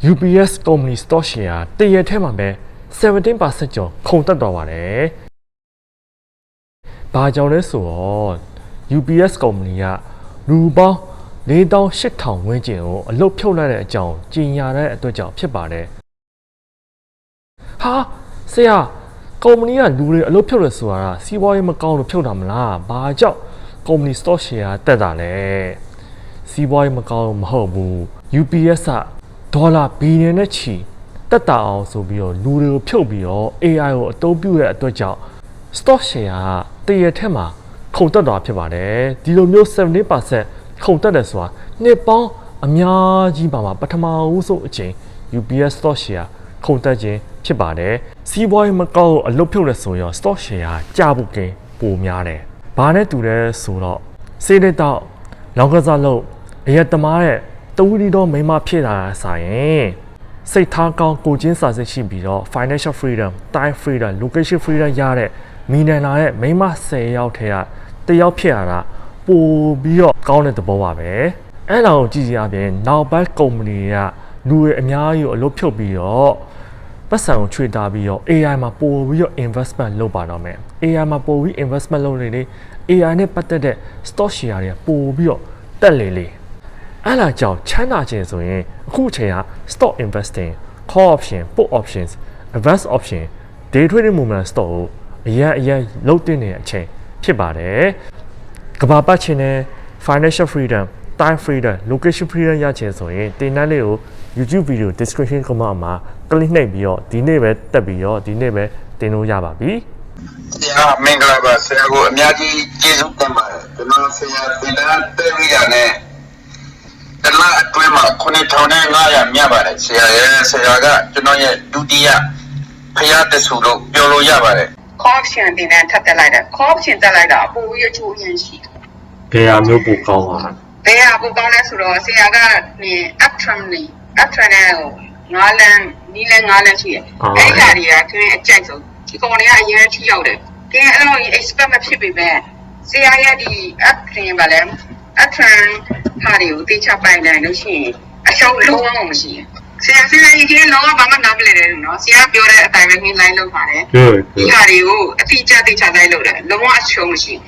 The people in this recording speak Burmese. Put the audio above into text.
UPS company stock share တရက်ထဲမှာပဲ17%ကျော်ခုန်တက်သွားပါတယ်။ဘာကြောင့်လဲဆိုတော့ UPS company ကလူပေါင်း4800ဝန်းကျင်ကိုအလုတ်ဖြုတ်လိုက်တဲ့အကြောင်းကြေညာတဲ့အတွက်ကြောင့်ဖြစ်ပါတယ်။ဟာဆရာကုမ္ပဏီကလူတွေအလုတ်ဖြုတ်ရဆိုတာကစီးပွားရေးမကောင်းလို့ဖြုတ်တာမလား။ဘာကြောင့်ကုမ္ပဏီ stock share တက်တာလဲ။စီးပွားရေးမကောင်းလို့မဟုတ်ဘူး UPS က ဒေါ်လာဘီလီယံနဲ့ချီတက်တာအောင်ဆိုပြီးတော့လူတွေကိုဖြုတ်ပြီးတော့ AI ကိုအသုံးပြုတဲ့အတွက်ကြောင့် stock share ကတရက်ထက်မှာခုန်တက်သွားဖြစ်ပါတယ်ဒီလိုမျိုး70%ခုန်တက်တယ်ဆိုတာနှစ်ပေါင်းအများကြီးပါမှာပထမဦးဆုံးအချိန် UPS stock share ခုန်တက်ခြင်းဖြစ်ပါတယ်စီးပွားရေးမကောင်းလို့အလုပ်ဖြုတ်လဲဆိုရင် stock share ကကျဖို့ကင်းပိုများတယ်ဘာနဲ့တူလဲဆိုတော့စေးတဲ့တော့လောင်ကစားလို့အရက်သမားတဲ့ တဝူဒီတော့မိန်းမဖြစ်လာတာဆိုရင်စိတ်ထားကောင်းကိုချင်းစာစိတ်ရှိပြီးတော့ financial freedom time freedom location freedom ရတဲ့မိနန်လာတဲ့မိန်းမ10ယောက်ထဲကတစ်ယောက်ဖြစ်ရတာပိုပြီးတော့ကောင်းတဲ့သဘောပါပဲအဲ့လောက်ကိုကြည့်ကြရပြင်နောက်ပိုင်းကုမ္ပဏီကလူတွေအများကြီးကိုအလုပ်ဖြုတ်ပြီးတော့ပတ်စံကိုချွေတာပြီးတော့ AI မှာပို့ပြီးတော့ investment လုပ်ပါတော့မယ် AI မှာပို့ပြီး investment လုပ်နေလေ AI နဲ့ပတ်သက်တဲ့ stock share တွေကပို့ပြီးတော့တက်လေလေ အဲ့လာကြောင့်ချမ်းသာခြင်းဆိုရင်အခုအချိန်က stock investing call option put options advance option day trading movement stock ကိုအရင်အရင်လုပ်တင်နေတဲ့အချိန်ဖြစ်ပါတယ်ကဘာပတ်ခြင်းနဲ့ financial freedom time freedom location freedom ရချင်ဆိုရင်တင်တန်းလေးကို YouTube video description comment မှာ click နှိပ်ပြီးတော့ဒီနေ့ပဲတက်ပြီးတော့ဒီနေ့ပဲတင်လို့ရပါပြီဆရာမင်္ဂလာပါဆရာကိုအများကြီးကျေးဇူးတင်ပါတယ်ဒီမှာဆရာတင်တန်းတက်ပြီးရနဲ့ တလားအတွင်းမှာ9500မြတ်ပါတယ်ဆရာရဲ့ဆရာကကျွန်တော်ရဲ့ဒုတိယဖရာတဆူလို့ပြောလို့ရပါတယ် corruption တင်တဲ့ထပ်တက်လိုက်တာ corruption တက်လိုက်တာအပူရချိုးရင်းရှိတယ်ဘယ်ဟာမျိုးပိုကောင်းပါလဲ။ဘယ်ဟာပူကောင်းလဲဆိုတော့ဆရာကနေ uptrend နေ uptrend နဲ့ဟိုငါးလန်းနီးလန်းငါးလန်းရှိတယ်။အဲ့ဒီဟာတွေကခင်းအကြိုက်ဆုံးဒီကောင်တွေကအရင်ထိရောက်တယ်။ခင်းအဲ့လို expect မဖြစ်ပေမဲ့ဆရာရဲ့ဒီ uptrend ပါလဲ uptrend ဟာတွေကိုတေချပိုင်နိုင်လို့ရှိရင်အရှုံးလုံးဝမရှိဘူး။ဆရာဆရာကြီးကလုံးဝဘာမှနားမလည်တယ်နော်။ဆရာပြောတဲ့အတိုင်းပဲခင်း line လုပ်ပါတယ်။ good ဒီဟာတွေကိုအတိအကျသိချတိုင်းလုပ်တယ်လုံးဝအရှုံးမရှိဘူး